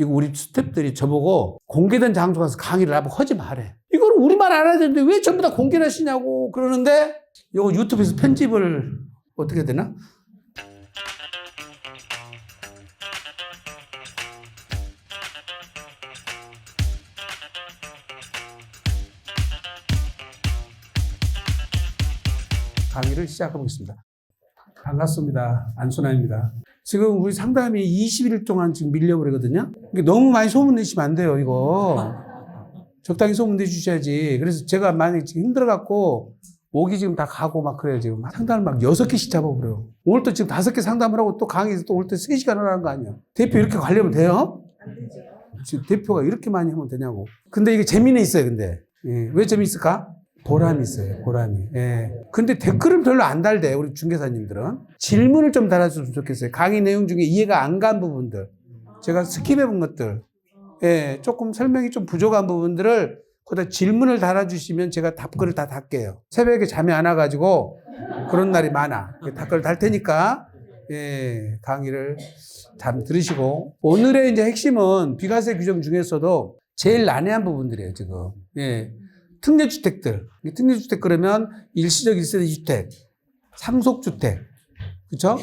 이거 우리 스탭들이 저보고 공개된 장소 가서 강의를 하고 하지 말해. 이걸 우리말 알아야 되는데 왜 전부 다 공개를 하시냐고 그러는데 이거 유튜브에서 편집을 어떻게 되나? 강의를 시작해보겠습니다. 반갑습니다. 안순아입니다. 지금 우리 상담이 20일 동안 지금 밀려버리거든요. 너무 많이 소문내시면 안 돼요, 이거. 적당히 소문내 주셔야지. 그래서 제가 만약에 지금 힘들어갖고, 목이 지금 다 가고 막 그래요, 지금. 상담을 막 여섯 개씩 잡아버려요. 오늘 또 지금 다섯 개 상담을 하고 또 강의에서 또 올때세 시간을 하는 거 아니야. 대표 이렇게 관리하면 돼요? 지금 대표가 이렇게 많이 하면 되냐고. 근데 이게 재미는 있어요, 근데. 예, 왜 재미있을까? 보람이 있어요, 보람이. 예. 근데 댓글은 별로 안 달대, 우리 중개사님들은. 질문을 좀 달아줬으면 좋겠어요. 강의 내용 중에 이해가 안 간 부분들. 제가 스킵해 본 것들. 예, 조금 설명이 좀 부족한 부분들을 거기다 질문을 달아주시면 제가 답글을 다 달게요. 새벽에 잠이 안 와가지고 그런 날이 많아. 답글을 달 테니까, 예, 강의를 잘 들으시고. 오늘의 이제 핵심은 비과세 규정 중에서도 제일 난해한 부분들이에요, 지금. 예. 특례주택들. 특례주택 그러면 일시적 1세대 주택, 상속주택. 그쵸?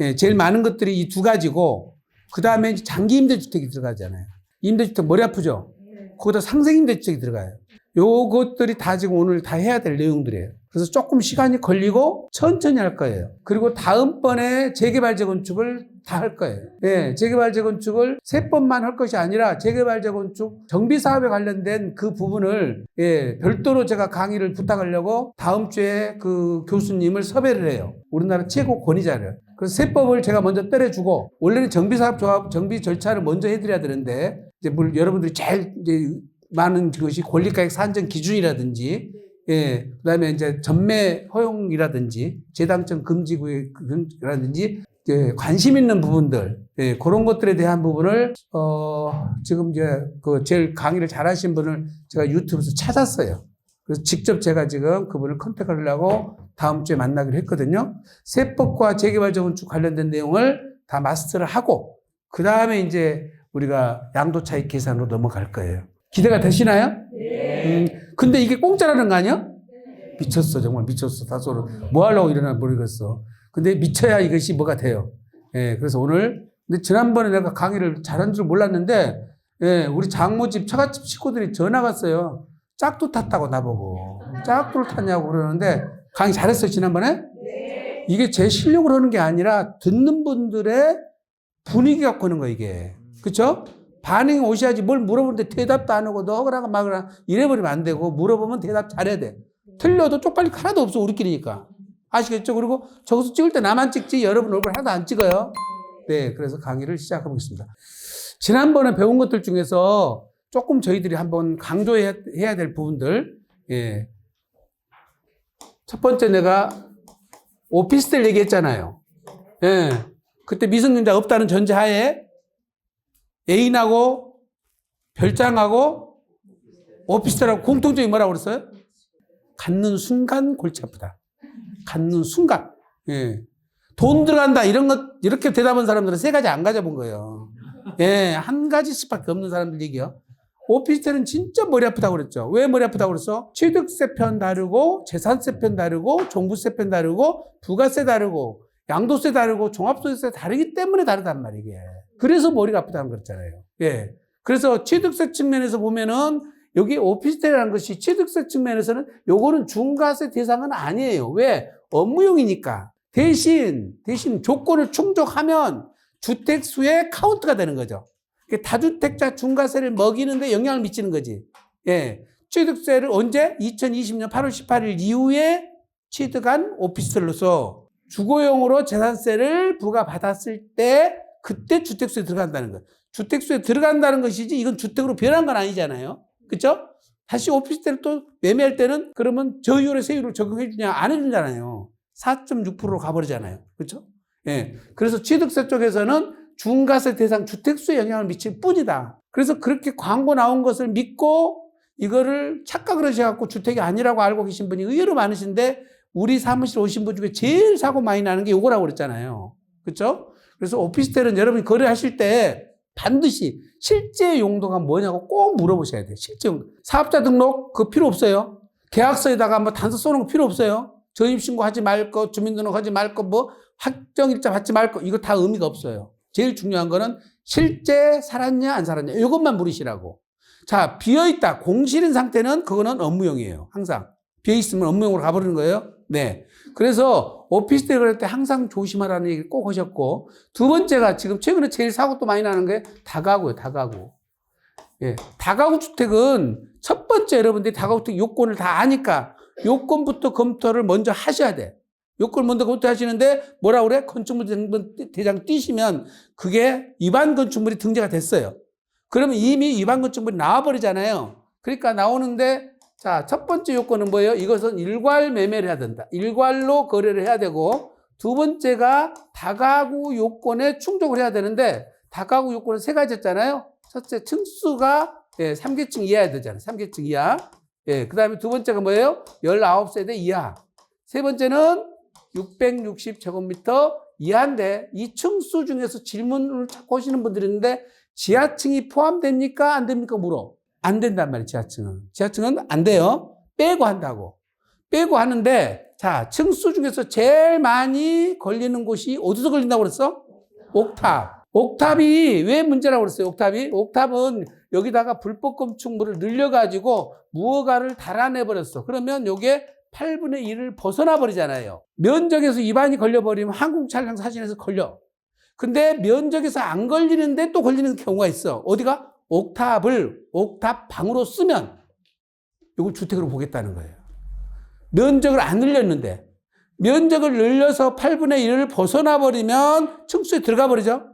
예, 제일 많은 것들이 이 두 가지고, 그 다음에 장기 임대주택이 들어가잖아요. 임대주택 머리 아프죠? 거기다 상생 임대주택이 들어가요. 요것들이 다 지금 오늘 다 해야 될 내용들이에요. 그래서 조금 시간이 걸리고 천천히 할 거예요. 그리고 다음번에 재개발 재건축을 다 할 거예요. 예, 재개발 재건축을 세 번만 할 것이 아니라 재개발 재건축 정비 사업에 관련된 그 부분을 예, 별도로 제가 강의를 부탁하려고 다음 주에 그 교수님을 섭외를 해요. 우리나라 최고 권위자를. 그래서 세법을 제가 먼저 때려주고 원래는 정비사업 조합 정비 절차를 먼저 해드려야 되는데 이제 물 여러분들이 제일 이제 많은 그것이 권리가액 산정 기준이라든지 예, 그다음에 이제 전매 허용이라든지 재당첨 금지 구역이라든지 예, 관심 있는 부분들 예, 그런 것들에 대한 부분을 어 지금 이제 그 제일 강의를 잘하신 분을 제가 유튜브에서 찾았어요. 그래서 직접 제가 지금 그분을 컨택을 하려고 다음 주에 만나기로 했거든요. 세법과 재개발 재건축 관련된 내용을 다 마스터를 하고 그 다음에 이제 우리가 양도 차익 계산으로 넘어갈 거예요. 기대가 되시나요? 음, 근데 이게 공짜라는 거 아니야? 미쳤어, 정말 미쳤어. 다소로. 뭐 하려고 이러나 모르겠어. 근데 미쳐야 이것이 뭐가 돼요. 예, 그래서 오늘, 근데 지난번에 내가 강의를 잘한 줄 몰랐는데, 예, 우리 장모집, 처갓집 식구들이 전화 왔어요. 짝도 탔다고 나보고. 짝도를 탔냐고 그러는데, 강의 잘했어요, 지난번에? 이게 제 실력으로 하는 게 아니라, 듣는 분들의 분위기가 거는 거야, 이게. 그쵸? 반응이 오셔야지 뭘 물어보는데 대답도 안 하고 너그라고 막으라 이래버리면 안 되고 물어보면 대답 잘해야 돼. 틀려도 쪽팔릴 거 하나도 없어 우리끼리니까. 아시겠죠? 그리고 저기서 찍을 때 나만 찍지 여러분 얼굴 하나도 안 찍어요. 네, 그래서 강의를 시작해보겠습니다. 지난번에 배운 것들 중에서 조금 저희들이 한번 강조해야 될 부분들, 예. 첫 번째 내가 오피스텔 얘기했잖아요. 예. 그때 미성년자 없다는 전제하에 애인하고 별장하고 오피스텔하고 공통점이 뭐라고 그랬어요? 갖는 순간 골치 아프다. 갖는 순간. 예. 돈 들어간다. 이런 것, 이렇게 대답한 사람들은 세 가지 안 가져본 거예요. 예. 한 가지씩밖에 없는 사람들 얘기요. 오피스텔은 진짜 머리 아프다고 그랬죠. 왜 머리 아프다고 그랬어? 취득세 편 다르고, 재산세 편 다르고, 종부세 편 다르고, 부가세 다르고, 양도세 다르고, 종합소득세 다르기 때문에 다르단 말이에요. 그래서 머리가 아프다는 거잖아요. 예. 그래서 취득세 측면에서 보면은 여기 오피스텔이라는 것이 취득세 측면에서는 요거는 중과세 대상은 아니에요. 왜? 업무용이니까. 대신, 대신 조건을 충족하면 주택수의 카운트가 되는 거죠. 다주택자 중과세를 먹이는데 영향을 미치는 거지. 예. 취득세를 언제? 2020년 8월 18일 이후에 취득한 오피스텔로서 주거용으로 재산세를 부과받았을 때 그때 주택수에 들어간다는 거. 주택수에 들어간다는 것이지 이건 주택으로 변한 건 아니잖아요. 그렇죠? 다시 오피스텔 또 매매할 때는 그러면 저율의 세율을 적용해 주냐 안 해 주잖아요. 4.6%로 가버리잖아요. 그렇죠? 예. 그래서 취득세 쪽에서는 중과세 대상 주택수에 영향을 미칠 뿐이다. 그래서 그렇게 광고 나온 것을 믿고 이거를 착각을 하셔갖고 주택이 아니라고 알고 계신 분이 의외로 많으신데 우리 사무실 오신 분 중에 제일 사고 많이 나는 게 요거라고 그랬잖아요. 그렇죠? 그래서 오피스텔은 여러분이 거래하실 때 반드시 실제 용도가 뭐냐고 꼭 물어보셔야 돼요. 실제 용도. 사업자 등록 그 필요 없어요. 계약서에다가 뭐 단서 써놓은 거 필요 없어요. 전입신고 하지 말 거, 주민등록 하지 말 거, 뭐 확정일자 받지 말 거, 이거 다 의미가 없어요. 제일 중요한 거는 실제 살았냐 안 살았냐 이것만 물으시라고. 자 비어있다 공실인 상태는 그거는 업무용이에요. 항상 비어있으면 업무용으로 가버리는 거예요. 네. 그래서 오피스텔 그럴 때 항상 조심하라는 얘기를 꼭 하셨고 두 번째가 지금 최근에 제일 사고 또 많이 나는 게 다가구예요. 다가구. 예, 다가구 주택은 첫 번째 여러분들이 다가구 주택 요건을 다 아니까 요건부터 검토를 먼저 하셔야 돼. 요건을 먼저 검토하시는데 뭐라 그래? 건축물 대장 띄시면 그게 위반 건축물이 등재가 됐어요. 그러면 이미 위반 건축물이 나와버리잖아요. 그러니까 나오는데 자, 첫 번째 요건은 뭐예요? 이것은 일괄 매매를 해야 된다. 일괄로 거래를 해야 되고 두 번째가 다가구 요건에 충족을 해야 되는데 다가구 요건은 세 가지였잖아요. 첫째, 층수가 예, 3계층 이하야 되잖아요. 3계층 이하. 예, 그 다음에 두 번째가 뭐예요? 19세대 이하. 세 번째는 660제곱미터 이하인데 이 층수 중에서 질문을 자꾸 하시는 분들이 있는데 지하층이 포함됩니까? 안 됩니까? 물어. 안 된단 말이에요, 지하층은. 지하층은 안 돼요. 빼고 한다고. 빼고 하는데, 자, 층수 중에서 제일 많이 걸리는 곳이 어디서 걸린다고 그랬어? 옥탑. 옥탑이 왜 문제라고 그랬어요, 옥탑이? 옥탑은 여기다가 불법 건축물을 늘려가지고 무허가를 달아내버렸어. 그러면 요게 8분의 1을 벗어나 버리잖아요. 면적에서 위반이 걸려버리면 한국 차량 사진에서 걸려. 근데 면적에서 안 걸리는데 또 걸리는 경우가 있어. 어디가? 옥탑을 옥탑 방으로 쓰면 이걸 주택으로 보겠다는 거예요. 면적을 안 늘렸는데 면적을 늘려서 8분의 1을 벗어나 버리면 층수에 들어가 버리죠.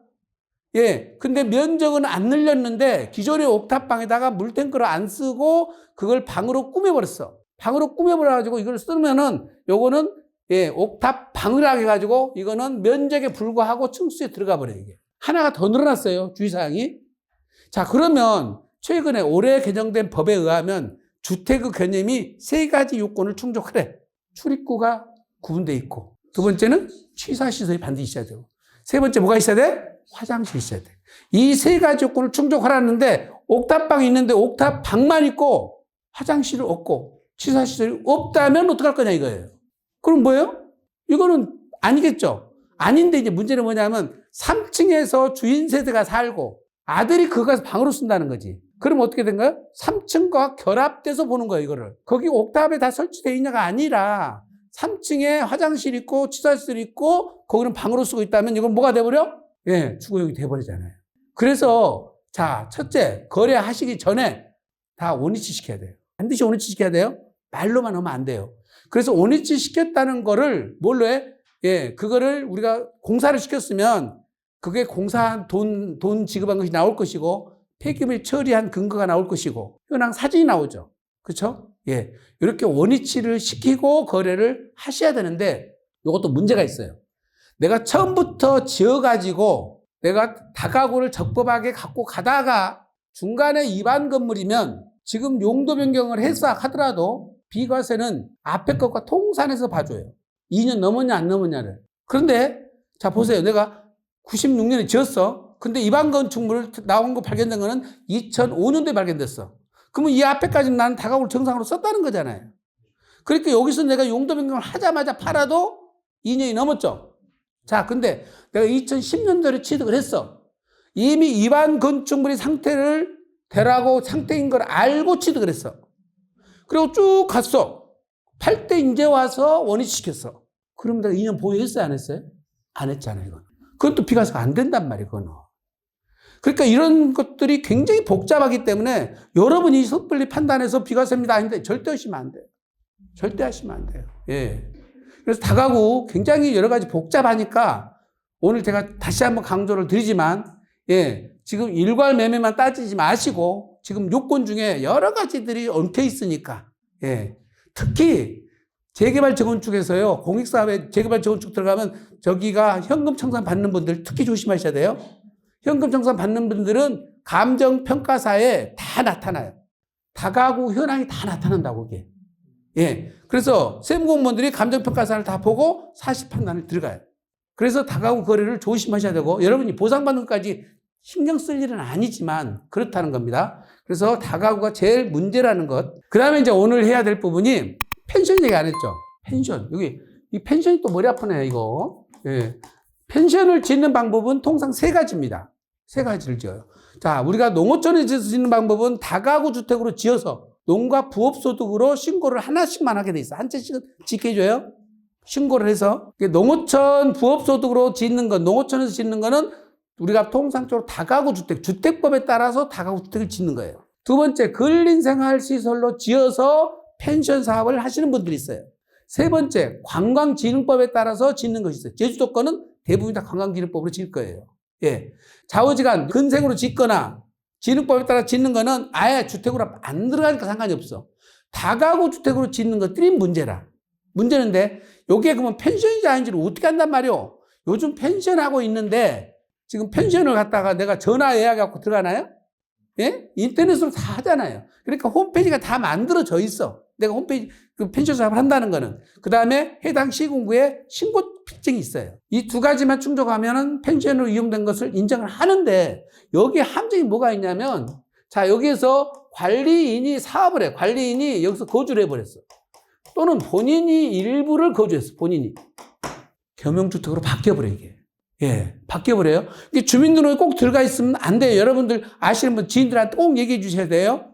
예. 근데 면적은 안 늘렸는데 기존의 옥탑 방에다가 물탱크를 안 쓰고 그걸 방으로 꾸며 버렸어. 방으로 꾸며 버려 가지고 이걸 쓰면은 요거는 예, 옥탑 방을 하게 가지고 이거는 면적에 불과하고 층수에 들어가 버려요, 이게. 하나가 더 늘어났어요, 주의사항이. 자, 그러면 최근에 올해 개정된 법에 의하면 주택의 개념이 세 가지 요건을 충족하래. 출입구가 구분돼 있고. 두 번째는 취사시설이 반드시 있어야 되고. 세 번째 뭐가 있어야 돼? 화장실이 있어야 돼. 이 세 가지 요건을 충족하라는데 옥탑방이 있는데 옥탑방만 있고 화장실이 없고 취사시설이 없다면 어떡할 거냐 이거예요. 그럼 뭐예요? 이거는 아니겠죠. 아닌데 이제 문제는 뭐냐면 3층에서 주인 세대가 살고 아들이 그거 가서 방으로 쓴다는 거지. 그럼 어떻게 된 거야? 3층과 결합돼서 보는 거예요, 이거를. 거기 옥탑에 다 설치되어 있냐가 아니라 3층에 화장실 있고 취사시설 있고 거기는 방으로 쓰고 있다면 이건 뭐가 돼버려? 예, 주거용이 돼버리잖아요. 그래서 자, 첫째, 거래하시기 전에 다 원위치 시켜야 돼요. 반드시 원위치 시켜야 돼요. 말로만 하면 안 돼요. 그래서 원위치 시켰다는 거를 뭘로 해? 예, 그거를 우리가 공사를 시켰으면 그게 공사한 돈, 돈 지급한 것이 나올 것이고 폐기물 처리한 근거가 나올 것이고 현황 사진이 나오죠. 그렇죠? 예. 이렇게 원위치를 시키고 거래를 하셔야 되는데 이것도 문제가 있어요. 내가 처음부터 지어 가지고 내가 다가구를 적법하게 갖고 가다가 중간에 위반 건물이면 지금 용도 변경을 했어 하더라도 비과세는 앞에 것과 통산해서 봐줘요. 2년 넘었냐 안 넘었냐를. 그런데 자 보세요. 내가 96년에 지었어. 근데 위반 건축물 나온 거 발견된 거는 2005년도에 발견됐어. 그러면 이 앞에까지는 나는 다가구를 정상으로 썼다는 거잖아요. 그러니까 여기서 내가 용도 변경을 하자마자 팔아도 2년이 넘었죠. 자, 근데 내가 2010년도에 취득을 했어. 이미 위반 건축물의 상태를 되라고 상태인 걸 알고 취득을 했어. 그리고 쭉 갔어. 팔 때 이제 와서 원위치 시켰어. 그럼 내가 2년 보유했어요? 안 했어요? 안 했잖아요, 이건. 그것도 비과세가 안 된단 말이에요, 그거는. 그러니까 이런 것들이 굉장히 복잡하기 때문에 여러분이 섣불리 판단해서 비과세입니다. 아닌데 절대 하시면 안 돼요. 절대 하시면 안 돼요. 예. 그래서 다가구 굉장히 여러 가지 복잡하니까 오늘 제가 다시 한번 강조를 드리지만, 예. 지금 일괄 매매만 따지지 마시고 지금 요건 중에 여러 가지들이 엉켜 있으니까, 예. 특히 재개발 재건축에서요, 공익사업에 재개발 재건축 들어가면 저기가 현금 청산 받는 분들 특히 조심하셔야 돼요. 현금 청산 받는 분들은 감정평가사에 다 나타나요. 다가구 현황이 다 나타난다고, 그게. 예. 그래서 세무공무원들이 감정평가사를 다 보고 사실 판단을 들어가요. 그래서 다가구 거래를 조심하셔야 되고, 여러분이 보상받는 것까지 신경 쓸 일은 아니지만 그렇다는 겁니다. 그래서 다가구가 제일 문제라는 것. 그 다음에 이제 오늘 해야 될 부분이 펜션 얘기 안 했죠. 펜션. 여기, 이 펜션이 또 머리 아프네, 이거. 예. 펜션을 짓는 방법은 통상 세 가지입니다. 세 가지를 지어요. 자, 우리가 농어촌에 짓는 방법은 다가구 주택으로 지어서 농가 부업소득으로 신고를 하나씩만 하게 돼 있어. 한 채씩은 해줘요. 신고를 해서. 농어촌 부업소득으로 짓는 건, 농어촌에서 짓는 거는 우리가 통상적으로 다가구 주택, 주택법에 따라서 다가구 주택을 짓는 거예요. 두 번째, 근린생활시설로 지어서 펜션 사업을 하시는 분들이 있어요. 세 번째, 관광진흥법에 따라서 짓는 것이 있어요. 제주도 거는 대부분 다 관광진흥법으로 지을 거예요. 예. 좌우지간 근생으로 짓거나 진흥법에 따라 짓는 거는 아예 주택으로 안 들어가니까 상관이 없어. 다가구 주택으로 짓는 것들이 문제라. 문제는데, 요게 그러면 펜션인지 아닌지를 어떻게 한단 말이오? 요즘 펜션하고 있는데, 지금 펜션을 갔다가 내가 전화 예약하고 들어가나요? 예? 인터넷으로 다 하잖아요. 그러니까 홈페이지가 다 만들어져 있어. 내가 홈페이지, 그 펜션 사업을 한다는 거는. 그 다음에 해당 시군구에 신고 필증이 있어요. 이 두 가지만 충족하면은 펜션으로 이용된 것을 인정을 하는데, 여기에 함정이 뭐가 있냐면, 자, 여기에서 관리인이 사업을 해. 관리인이 여기서 거주를 해버렸어. 또는 본인이 일부를 거주했어. 본인이. 겸용주택으로 바뀌어버려, 이게. 예, 바뀌어버려요. 주민등록에 꼭 들어가 있으면 안 돼요. 여러분들 아시는 분, 지인들한테 꼭 얘기해 주셔야 돼요.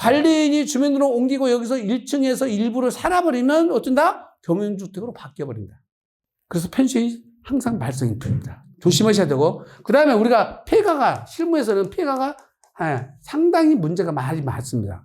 관리인이 주민등록 옮기고 여기서 1층에서 일부를 살아버리면 어쩐다? 겸용주택으로 바뀌어버린다. 그래서 펜션이 항상 발생이 됩니다. 조심하셔야 되고. 그 다음에 우리가 폐가가, 실무에서는 폐가가 예, 상당히 문제가 많이 많습니다.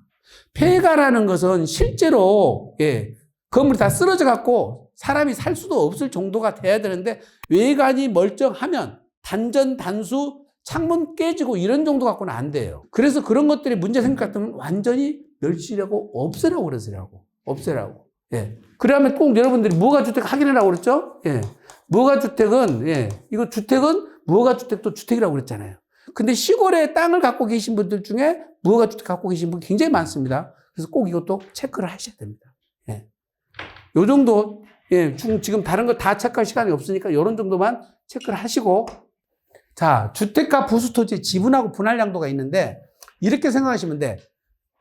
폐가라는 것은 실제로, 예, 건물이 다 쓰러져 갖고 사람이 살 수도 없을 정도가 돼야 되는데 외관이 멀쩡하면 단전, 단수, 창문 깨지고 이런 정도 갖고는 안 돼요. 그래서 그런 것들이 문제 생각하면 완전히 멸치라고 없애라고 그러더라고. 없애라고. 예. 그러면 꼭 여러분들이 무허가 주택 확인하라고 그랬죠? 예. 무허가 주택은, 예. 이거 주택은 무허가 주택도 주택이라고 그랬잖아요. 근데 시골에 땅을 갖고 계신 분들 중에 무허가 주택 갖고 계신 분 굉장히 많습니다. 그래서 꼭 이것도 체크를 하셔야 됩니다. 예. 요 정도, 예. 지금 다른 거 다 체크할 시간이 없으니까 요런 정도만 체크를 하시고 자, 주택가 부수토지 지분하고 분할 양도가 있는데 이렇게 생각하시면 돼.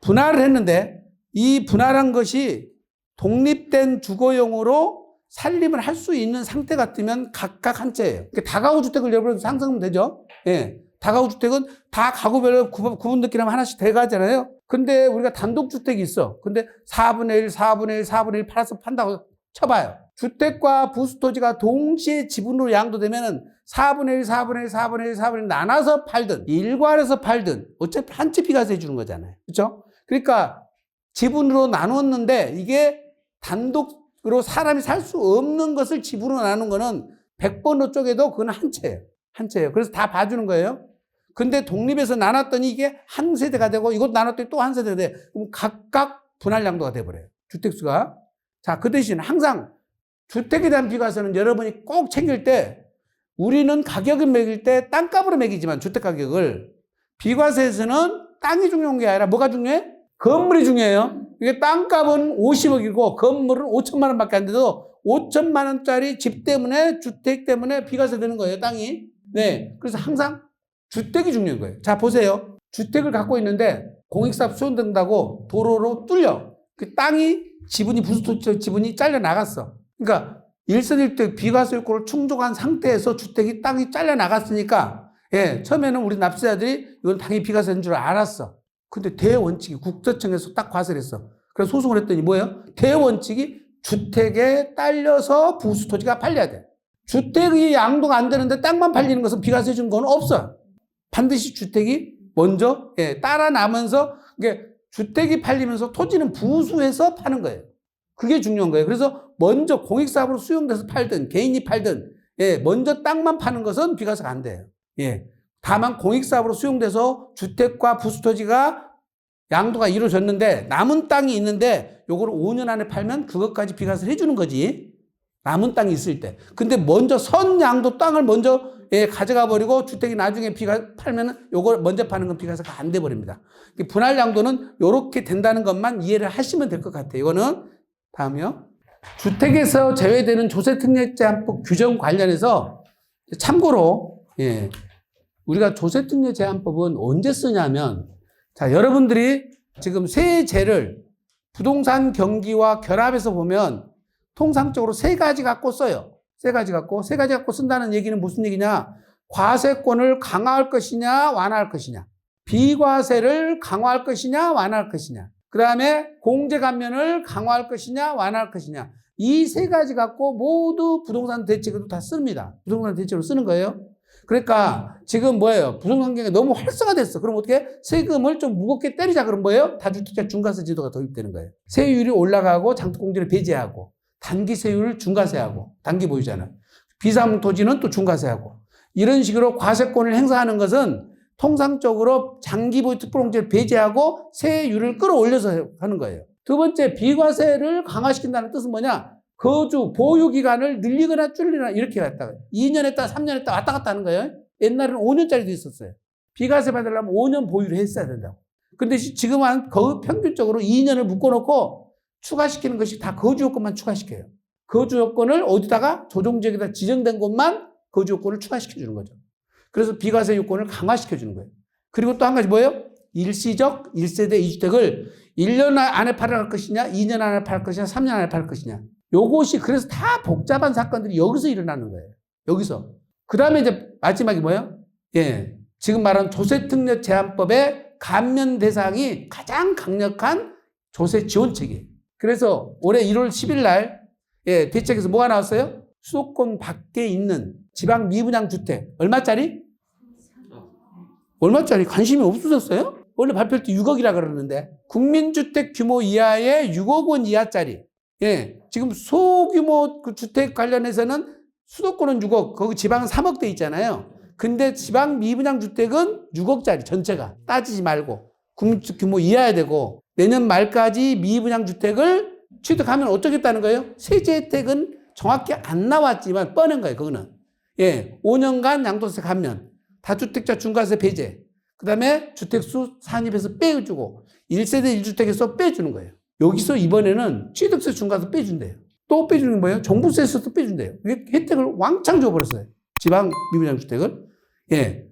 분할을 했는데 이 분할한 것이 독립된 주거용으로 살림을 할 수 있는 상태 같으면 각각 한 채예요. 그러니까 다가구 주택을 여러분 상상하면 되죠? 예. 다가구 주택은 다 가구별로 구분, 구분듣기 하면 하나씩 돼가잖아요. 근데 우리가 단독주택이 있어. 근데 4분의 1, 4분의 1, 4분의 1 팔아서 판다고 쳐봐요. 주택과 부수토지가 동시에 지분으로 양도되면은 4분의 1, 4분의 1, 4분의 1, 4분의 1 나눠서 팔든 일괄해서 팔든 어차피 한채 비과세 해주는 거잖아요. 그렇죠? 그러니까 지분으로 나눴는데 이게 단독으로 사람이 살 수 없는 것을 지분으로 나눈 거는 100번호 쪽에도 그건 한 채예요. 한 채예요. 그래서 다 봐주는 거예요. 근데 독립해서 나눴더니 이게 한 세대가 되고 이것 나눴더니 또 한 세대가 돼. 그럼 각각 분할 양도가 돼버려요. 주택수가. 자, 그 대신 항상 주택에 대한 비과세는 여러분이 꼭 챙길 때 우리는 가격을 매길 때 땅값으로 매기지만 주택 가격을 비과세에서는 땅이 중요한 게 아니라 뭐가 중요해? 건물이 중요해요. 이게 땅값은 50억이고 건물은 5천만 원밖에 안 돼도 5천만 원짜리 집 때문에 주택 때문에 비과세 되는 거예요, 땅이. 네. 그래서 항상 주택이 중요한 거예요. 자, 보세요. 주택을 갖고 있는데 공익사업 수용된다고 도로로 뚫려. 그 땅이 지분이 부수토 지분이 잘려 나갔어. 그러니까 일선일대 비과세 요건을 충족한 상태에서 주택이 땅이 잘려 나갔으니까 예, 처음에는 우리 납세자들이 이건 당연히 비과세인 줄 알았어. 근데 대원칙이 국세청에서 딱 과세를 했어. 그래서 소송을 했더니 뭐예요? 대원칙이 주택에 딸려서 부수 토지가 팔려야 돼. 주택이 양도가 안 되는데 땅만 팔리는 것은 비과세 준건 없어. 반드시 주택이 먼저 예, 따라 나면서 이게 주택이 팔리면서 토지는 부수해서 파는 거예요. 그게 중요한 거예요. 그래서 먼저 공익사업으로 수용돼서 팔든 개인이 팔든 예, 먼저 땅만 파는 것은 비과세가 안 돼요. 예. 다만 공익사업으로 수용돼서 주택과 부수토지가 양도가 이루어졌는데 남은 땅이 있는데 요거를 5년 안에 팔면 그것까지 비과세를 해주는 거지. 남은 땅이 있을 때. 근데 먼저 선 양도 땅을 먼저 예, 가져가 버리고 주택이 나중에 비가 팔면은 요걸 먼저 파는 건 비과세가 안 돼 버립니다. 분할 양도는 요렇게 된다는 것만 이해를 하시면 될 것 같아요. 이거는 다음이요. 주택에서 제외되는 조세특례제한법 규정 관련해서 참고로 예, 우리가 조세특례 제한법은 언제 쓰냐면, 자, 여러분들이 지금 세제를 부동산 경기와 결합해서 보면 통상적으로 세 가지 갖고 써요. 세 가지 갖고, 세 가지 갖고 쓴다는 얘기는 무슨 얘기냐? 과세권을 강화할 것이냐, 완화할 것이냐. 비과세를 강화할 것이냐, 완화할 것이냐. 그 다음에 공제 감면을 강화할 것이냐, 완화할 것이냐. 이 세 가지 갖고 모두 부동산 대책으로 다 씁니다. 부동산 대책으로 쓰는 거예요. 그러니까 지금 뭐예요? 부동산 경기가 너무 활성화됐어. 그럼 어떻게? 세금을 좀 무겁게 때리자. 그럼 뭐예요? 다주택자 중과세 제도가 도입되는 거예요. 세율이 올라가고 장독공제를 배제하고 단기 세율을 중과세하고 단기 보유자는 비상 토지는 또 중과세하고 이런 식으로 과세권을 행사하는 것은 통상적으로 장기 보유 특별공제를 배제하고 세율을 끌어올려서 하는 거예요. 두 번째 비과세를 강화시킨다는 뜻은 뭐냐? 거주 보유 기간을 늘리거나 줄이거나 이렇게 갔다가 2년 했다 3년 했다 왔다 갔다 하는 거예요. 옛날에는 5년짜리도 있었어요. 비과세 받으려면 5년 보유를 했어야 된다고. 근데 시- 지금은 거 평균적으로 2년을 묶어놓고 추가시키는 것이 다 거주 요건만 추가시켜요. 거주 요건을 어디다가 조정지역에다 지정된 곳만 거주 요건을 추가시켜 주는 거죠. 그래서 비과세 요건을 강화시켜 주는 거예요. 그리고 또 한 가지 뭐예요? 일시적 1세대 2주택을 1년 안에 팔아갈 것이냐, 2년 안에 팔 것이냐, 3년 안에 팔 것이냐. 요것이 그래서 다 복잡한 사건들이 여기서 일어나는 거예요. 여기서. 그 다음에 이제 마지막이 뭐예요? 예. 지금 말한 조세특례 제한법의 감면 대상이 가장 강력한 조세 지원책이에요. 그래서 올해 1월 10일 날, 예, 대책에서 뭐가 나왔어요? 수도권 밖에 있는 지방 미분양 주택. 얼마짜리? 얼마짜리? 관심이 없어졌어요? 원래 발표할 때 6억이라 그러는데. 국민주택 규모 이하의 6억 원 이하짜리. 예. 지금 소규모 그 주택 관련해서는 수도권은 6억, 거기 지방은 3억 돼 있잖아요. 근데 지방 미분양 주택은 6억짜리 전체가 따지지 말고 국민주택 규모 이하야 되고 내년 말까지 미분양 주택을 취득하면 어떻겠다는 거예요? 세제 혜택은 정확히 안 나왔지만 뻔한 거예요. 그거는 예, 5년간 양도세 감면, 다주택자 중과세 배제, 그 다음에 주택수 산입에서 빼주고 1세대 1주택에서 빼주는 거예요. 여기서 이번에는 취득세 중과세 빼준대요. 또 빼주는 거예요? 종부세에서도 빼준대요. 혜택을 왕창 줘버렸어요. 지방 미분양 주택을. 예.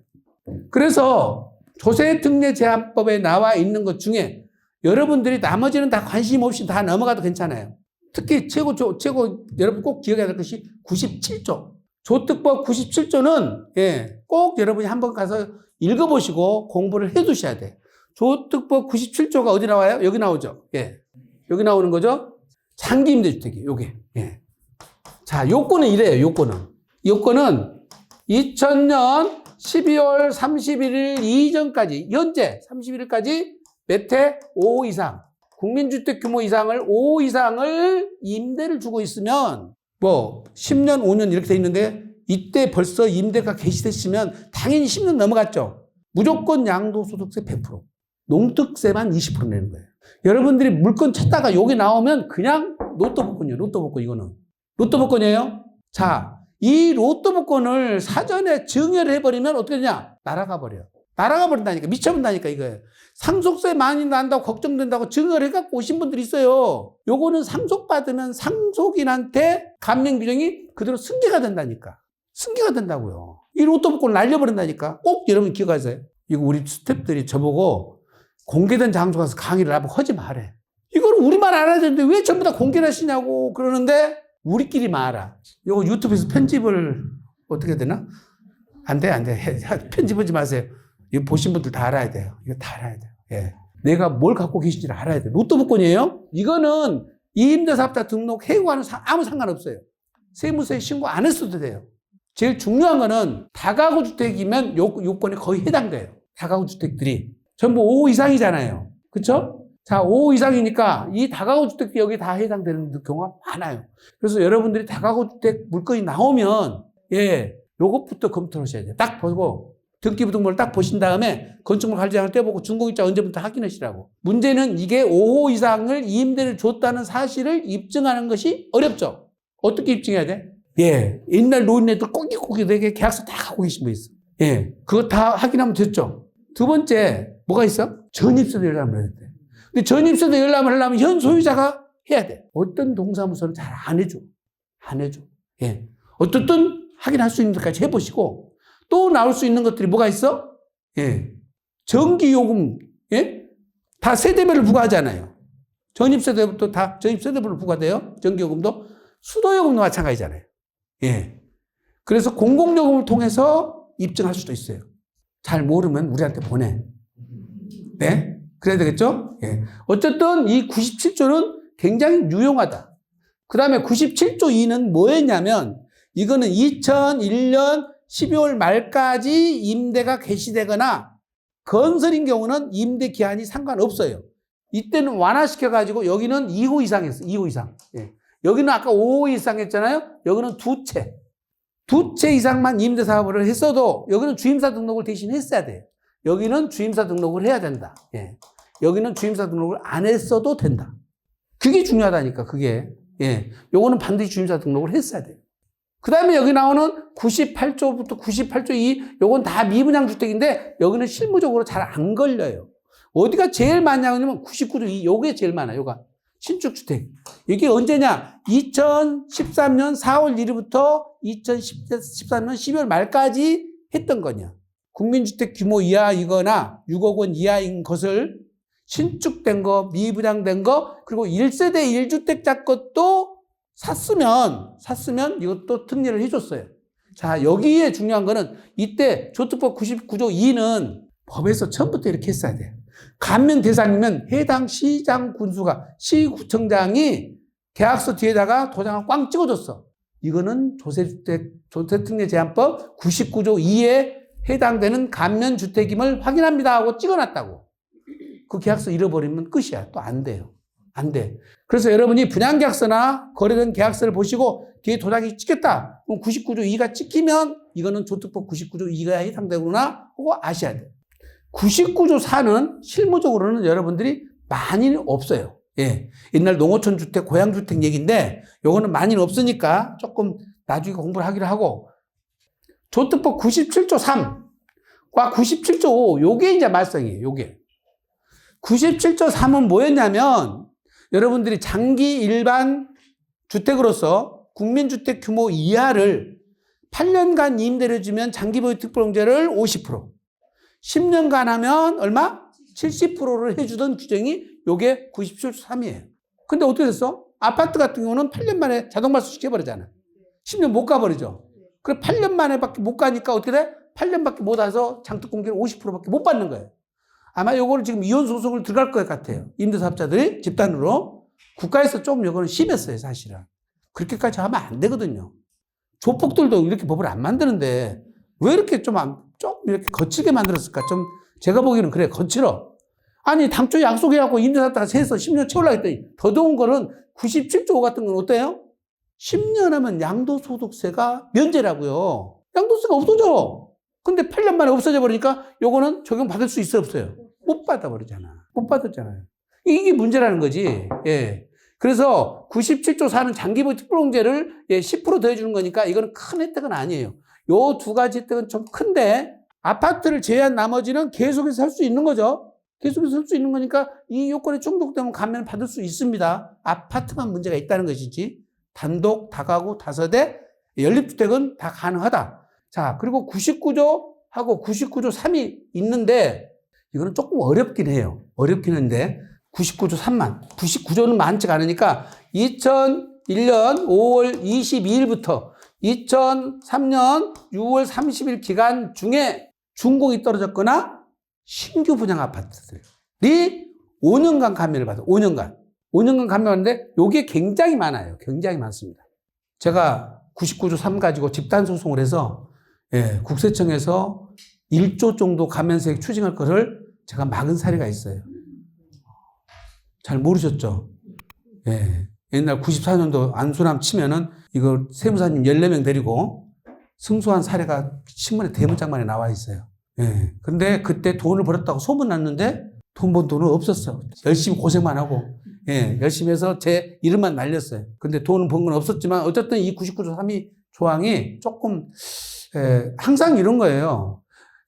그래서 조세특례 제한법에 나와 있는 것 중에 여러분들이 나머지는 다 관심 없이 다 넘어가도 괜찮아요. 특히 최고, 조- 최고, 여러분 꼭 기억해야 될 것이 97조. 조특법 97조는, 예, 꼭 여러분이 한번 가서 읽어보시고 공부를 해 두셔야 돼. 조특법 97조가 어디 나와요? 여기 나오죠? 예. 여기 나오는 거죠? 장기 임대주택이, 요게. 예. 자, 요건은 이래요, 요건은. 요건은 2000년 12월 31일 이전까지, 현재 31일까지 몇 회? 5 이상. 국민주택 규모 이상을 5 이상을 임대를 주고 있으면 뭐 10년, 5년 이렇게 돼 있는데 이때 벌써 임대가 개시됐으면 당연히 10년 넘어갔죠. 무조건 양도소득세 100%. 농특세만 20% 내는 거예요. 여러분들이 물건 찾다가 여기 나오면 그냥 로또 복권이에요. 로또 복권 이거는. 로또 복권이에요. 자, 이 로또 복권을 사전에 증여를 해버리면 어떻게 되냐? 날아가 버려. 날아가 버린다니까. 미쳐본다니까 이거예요. 상속세 많이 난다고 걱정된다고 증여를 해갖고 오신 분들이 있어요. 요거는 상속받으면 상속인한테 감면 규정이 그대로 승계가 된다니까. 승계가 된다고요. 이 로또 복권을 날려버린다니까. 꼭 여러분 기억하세요. 이거 우리 스탭들이 저보고 공개된 장소 가서 강의를 하고 하지 말해. 이걸 우리만 알아야 되는데 왜 전부 다 공개를 하시냐고 그러는데 우리끼리 말아. 이거 유튜브에서 편집을 어떻게 되나? 안 돼, 안 돼. 편집하지 마세요. 이거 보신 분들 다 알아야 돼요. 이거 다 알아야 돼요. 예. 내가 뭘 갖고 계신지를 알아야 돼요. 로또 복권이에요? 이거는 이임대사업자 등록 해고와는 사- 아무 상관없어요. 세무서에 신고 안 했어도 돼요. 제일 중요한 거는 다가구 주택이면 요, 요건에 거의 해당돼요. 다가구 주택들이. 전부 5 이상이잖아요. 그쵸? 자, 5 이상이니까 이 다가구 주택도 여기 다 해당되는 경우가 많아요. 그래서 여러분들이 다가구 주택 물건이 나오면, 예, 요것부터 검토를 하셔야 돼요. 딱 보고, 등기부등본을 딱 보신 다음에 건축물 관리장을 떼보고 준공일자 언제부터 확인하시라고. 문제는 이게 5호 이상을 임대를 줬다는 사실을 입증하는 것이 어렵죠. 어떻게 입증해야 돼? 예. 옛날 노인네들 꼬깃꼬깃 되게 계약서 다 갖고 계신 분 있어. 예. 그거 다 확인하면 됐죠. 두 번째, 뭐가 있어? 전입세도 열람을 해야 돼. 근데 전입세도 열람을 하려면 현 소유자가 해야 돼. 어떤 동사무소는 잘 안 해줘. 안 해줘. 예. 어떻든 확인할 수 있는 데까지 해보시고, 또 나올 수 있는 것들이 뭐가 있어? 예. 전기요금, 예? 다 세대별로 부과하잖아요. 전입세대부터 다 전입세대별로 부과돼요. 전기요금도. 수도요금도 마찬가지잖아요. 예. 그래서 공공요금을 통해서 입증할 수도 있어요. 잘 모르면 우리한테 보내. 네? 그래야 되겠죠? 예. 어쨌든 이 97조는 굉장히 유용하다. 그 다음에 97조 2는 뭐였냐면, 이거는 2001년 12월 말까지 임대가 개시되거나, 건설인 경우는 임대 기한이 상관없어요. 이때는 완화시켜가지고, 여기는 2호 이상 했어. 2호 이상. 예. 여기는 아까 5호 이상 했잖아요. 여기는 두 채. 두 채 이상만 임대 사업을 했어도, 여기는 주임사 등록을 대신 했어야 돼요. 여기는 주임사 등록을 해야 된다. 예. 여기는 주임사 등록을 안 했어도 된다. 그게 중요하다니까, 그게. 예. 요거는 반드시 주임사 등록을 했어야 돼요. 그 다음에 여기 나오는 98조부터 98조 2, 요건 다 미분양 주택인데, 여기는 실무적으로 잘 안 걸려요. 어디가 제일 많냐면 99조 2, 요게 제일 많아요, 요가. 신축주택. 이게 언제냐? 2013년 4월 1일부터 2013년 12월 말까지 했던 거냐. 국민주택 규모 이하이거나 6억 원 이하인 것을 신축된 거, 미분양된 거, 그리고 1세대 1주택자 것도 샀으면, 샀으면 이것도 특례를 해줬어요. 자, 여기에 중요한 거는 이때 조특법 99조 2는 법에서 처음부터 이렇게 했어야 돼요. 감면 대상이면 해당 시장 군수가, 시구청장이 계약서 뒤에다가 도장을 꽝 찍어줬어. 이거는 조세주택, 조세특례 제한법 99조 2에 해당되는 감면 주택임을 확인합니다 하고 찍어놨다고. 그 계약서 잃어버리면 끝이야. 또 안 돼요. 안 돼. 그래서 여러분이 분양계약서나 거래된 계약서를 보시고 뒤에 도장이 찍혔다. 그럼 99조 2가 찍히면 이거는 조특법 99조 2가 해당되구나 하고 아셔야 돼요. 99조 4는 실무적으로는 여러분들이 많이는 없어요. 예. 옛날 농어촌 주택, 고향 주택 얘기인데 요거는 많이는 없으니까 조금 나중에 공부를 하기로 하고 조특법 97조 3과 97조 5 요게 이제 말썽이에요. 요게. 97조 3은 뭐였냐면 여러분들이 장기 일반 주택으로서 국민주택 규모 이하를 8년간 임대를 주면 장기보유 특별공제를 50%, 10년간 하면 얼마? 70%를 해주던 규정이 요게 97조 3이에요. 근데 어떻게 됐어? 아파트 같은 경우는 8년 만에 자동 발수시켜버리잖아. 10년 못 가버리죠. 그래 8년 만에 밖에 못 가니까 어떻게 돼? 8년밖에 못 와서 장특공제를 50%밖에 못 받는 거예요. 아마 요거를 지금 이혼 소송을 들어갈 것 같아요. 임대사업자들이 집단으로. 국가에서 좀 요거는 심했어요, 사실은. 그렇게까지 하면 안 되거든요. 조폭들도 이렇게 법을 안 만드는데 왜 이렇게 좀, 안- 좀 이렇게 거칠게 만들었을까? 좀 제가 보기에는 그래, 거칠어. 아니, 당초 약속해갖고 임대사업자가 세서 10년 채우려고 했더니 더더운 거는 97조 같은 건 어때요? 10년 하면 양도소득세가 면제라고요. 양도세가 없어져. 근데 8년 만에 없어져 버리니까 요거는 적용받을 수 있어 없어요? 못 받아버리잖아. 못 받았잖아요. 이게 문제라는 거지. 예. 그래서 97조 4는 장기보유 특별공제를 예, 10% 더해주는 거니까 이거는 큰 혜택은 아니에요. 요 두 가지 혜택은 좀 큰데 아파트를 제외한 나머지는 계속해서 살 수 있는 거죠. 계속해서 살 수 있는 거니까 이 요건에 충족되면 감면 받을 수 있습니다. 아파트만 문제가 있다는 것이지 단독, 다가구, 다서대, 연립주택은 다 가능하다. 자, 그리고 99조하고 99조 3이 있는데, 이거는 조금 어렵긴 해요. 어렵긴 한데, 99조 3만. 99조는 많지가 않으니까, 2001년 5월 22일부터 2003년 6월 30일 기간 중에 준공이 떨어졌거나, 신규 분양 아파트들이 5년간 감면을 받아요. 5년간. 5년간 감면하는데, 요게 굉장히 많아요. 굉장히 많습니다. 제가 99조 3 가지고 집단 소송을 해서 예, 국세청에서 1조 정도 감면세액 추징할 거를 제가 막은 사례가 있어요. 잘 모르셨죠? 예. 옛날 94년도 안수남 치면은 이거 세무사님 14명 데리고 승소한 사례가 신문에 대문짝만에 나와 있어요. 예. 근데 그때 돈을 벌었다고 소문 났는데 돈 번 돈은 없었어. 열심히 고생만 하고. 예, 열심히 해서 제 이름만 날렸어요. 근데 돈은 번 건 없었지만 어쨌든 이 99조 3위 조항이 조금 예, 항상 이런 거예요.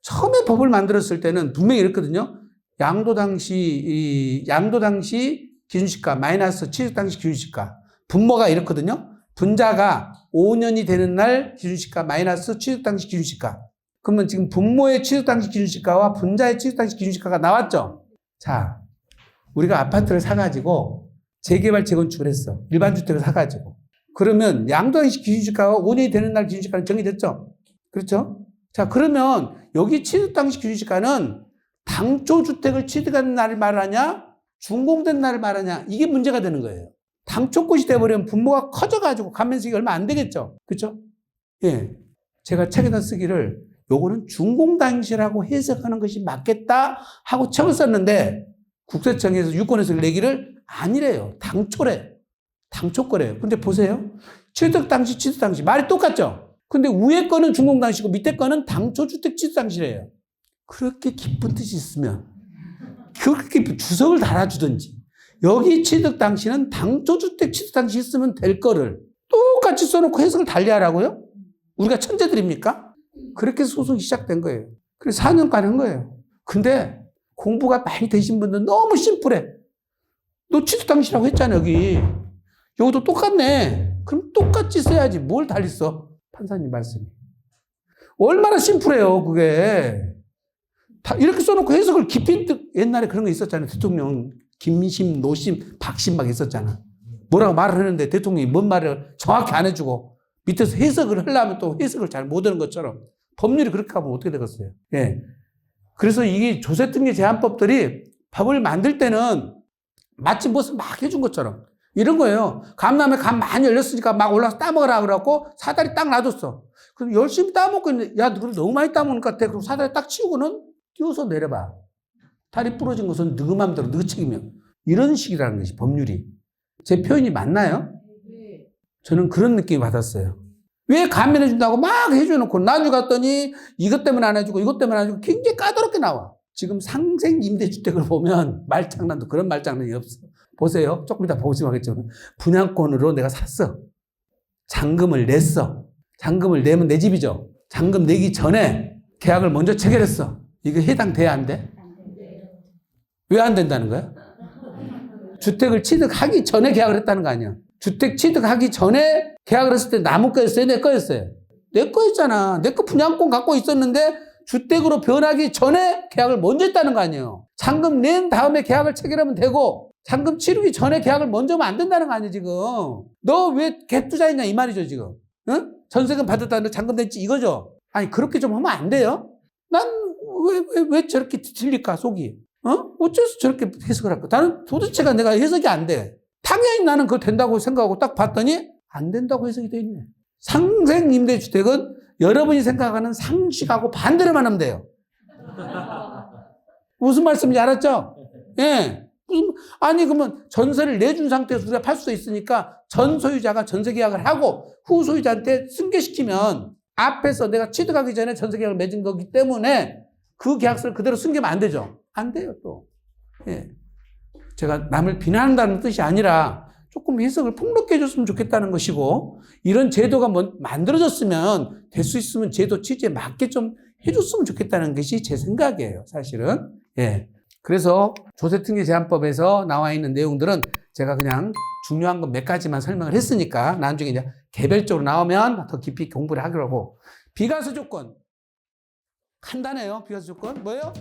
처음에 법을 만들었을 때는 분명히 이랬거든요. 양도 당시 이 양도 당시 기준시가 마이너스 취득 당시 기준시가 분모가 이렇거든요. 분자가 5년이 되는 날 기준시가 마이너스 취득 당시 기준시가 그러면 지금 분모의 취득 당시 기준시가와 분자의 취득 당시 기준시가가 나왔죠? 자, 우리가 아파트를 사가지고 재개발 재건축을 했어. 일반 주택을 사가지고. 그러면 양도 당시 기준시가와 5년이 되는 날 기준시가는 정해졌죠? 그렇죠? 자, 그러면 여기 취득 당시 기준시가는 당초 주택을 취득한 날을 말하냐? 준공된 날을 말하냐? 이게 문제가 되는 거예요. 당초 것이 돼버리면 분모가 커져가지고 감면색이 얼마 안 되겠죠? 그렇죠? 예. 제가 책에다 쓰기를 요거는 준공 당시라고 해석하는 것이 맞겠다 하고 책을 썼는데 국세청에서 유권에서 내기를 아니래요. 당초래. 당초 거래요. 근데 보세요. 취득 당시, 취득 당시. 말이 똑같죠? 근데 위에 거는 준공 당시고 밑에 거는 당초 주택 취득 당시래요. 그렇게 깊은 뜻이 있으면 그렇게 주석을 달아주든지 여기 취득 당시는 당초 주택 취득 당시 있으면 될 거를 똑같이 써놓고 해석을 달리하라고요? 우리가 천재들입니까? 그렇게 소송이 시작된 거예요. 그래서 4년간 한 거예요. 근데 공부가 많이 되신 분들은 너무 심플해. 너 취득 당시라고 했잖아, 여기. 여기도 똑같네. 그럼 똑같이 써야지. 뭘 달리 써? 판사님 말씀이. 얼마나 심플해요, 그게. 다 이렇게 써놓고 해석을 깊이, 뜻- 옛날에 그런 거 있었잖아요. 대통령, 김심, 노심, 박심 막 있었잖아. 뭐라고 말을 하는데 대통령이 뭔 말을 정확히 안 해주고 밑에서 해석을 하려면 또 해석을 잘 못 하는 것처럼 법률이 그렇게 하면 어떻게 되겠어요? 예. 그래서 이게 조세특례 제한법들이 법을 만들 때는 마치 무슨 막 해준 것처럼 이런 거예요. 감남에 감 많이 열렸으니까 막 올라서 따먹으라 그래갖고 사다리 딱 놔뒀어. 그럼 열심히 따먹고 있는데 야, 너 그럼 너무 많이 따먹는 것 같아. 그럼 사다리 딱 치우고는 띄워서 내려봐. 다리 부러진 것은 너그 맘대로 너 책임이야. 이런 식이라는 것이 법률이. 제 표현이 맞나요? 저는 그런 느낌이 받았어요. 왜 감면해준다고 막 해줘놓고 나중에 갔더니 이것 때문에 안 해주고 이것 때문에 안 해주고 굉장히 까다롭게 나와. 지금 상생 임대주택을 보면 말장난도 그런 말장난이 없어. 보세요. 조금 이따 보시면 하겠지만 분양권으로 내가 샀어. 잔금을 냈어. 잔금을 내면 내 집이죠. 잔금 내기 전에 계약을 먼저 체결했어. 이거 해당돼야 안 돼? 왜 안 된다는 거야? 주택을 취득하기 전에 계약을 했다는 거 아니야. 주택 취득하기 전에 계약을 했을 때 나무 거였어요? 내 거였어요? 내 거였잖아. 내 거 분양권 갖고 있었는데 주택으로 변하기 전에 계약을 먼저 했다는 거 아니에요. 잔금 낸 다음에 계약을 체결하면 되고 잔금 치르기 전에 계약을 먼저 하면 안 된다는 거 아니에요, 지금. 너왜 개투자했냐 이 말이죠, 지금. 응? 전세금 받았다는데 잔금 냈지 이거죠. 아니 그렇게 좀 하면 안 돼요? 난 왜 왜 왜 저렇게 틀릴까 속이? 어? 어째서 저렇게 해석을 할까? 나는 도대체가 내가 해석이 안 돼. 당연히 나는 그거 된다고 생각하고 딱 봤더니 안 된다고 해석이 돼 있네. 상생 임대주택은 여러분이 생각하는 상식하고 반대로만 하면 돼요. 무슨 말씀인지 알았죠? 예. 아니, 그러면 전세를 내준 상태에서 우리가 팔 수도 있으니까 전 소유자가 전세 계약을 하고 후 소유자한테 승계시키면 앞에서 내가 취득하기 전에 전세 계약을 맺은 거기 때문에 그 계약서를 그대로 승계하면 안 되죠. 안 돼요, 또. 예. 제가 남을 비난한다는 뜻이 아니라 조금 해석을 폭넓게 해줬으면 좋겠다는 것이고 이런 제도가 뭐 만들어졌으면 될 수 있으면 제도 취지에 맞게 좀 해줬으면 좋겠다는 것이 제 생각이에요, 사실은. 예. 그래서 조세특례 제한법에서 나와 있는 내용들은 제가 그냥 중요한 건몇 가지만 설명을 했으니까 나중에 이제 개별적으로 나오면 더 깊이 공부를 하려고. 비과세 조건. 간단해요, 비과세 조건. 뭐예요?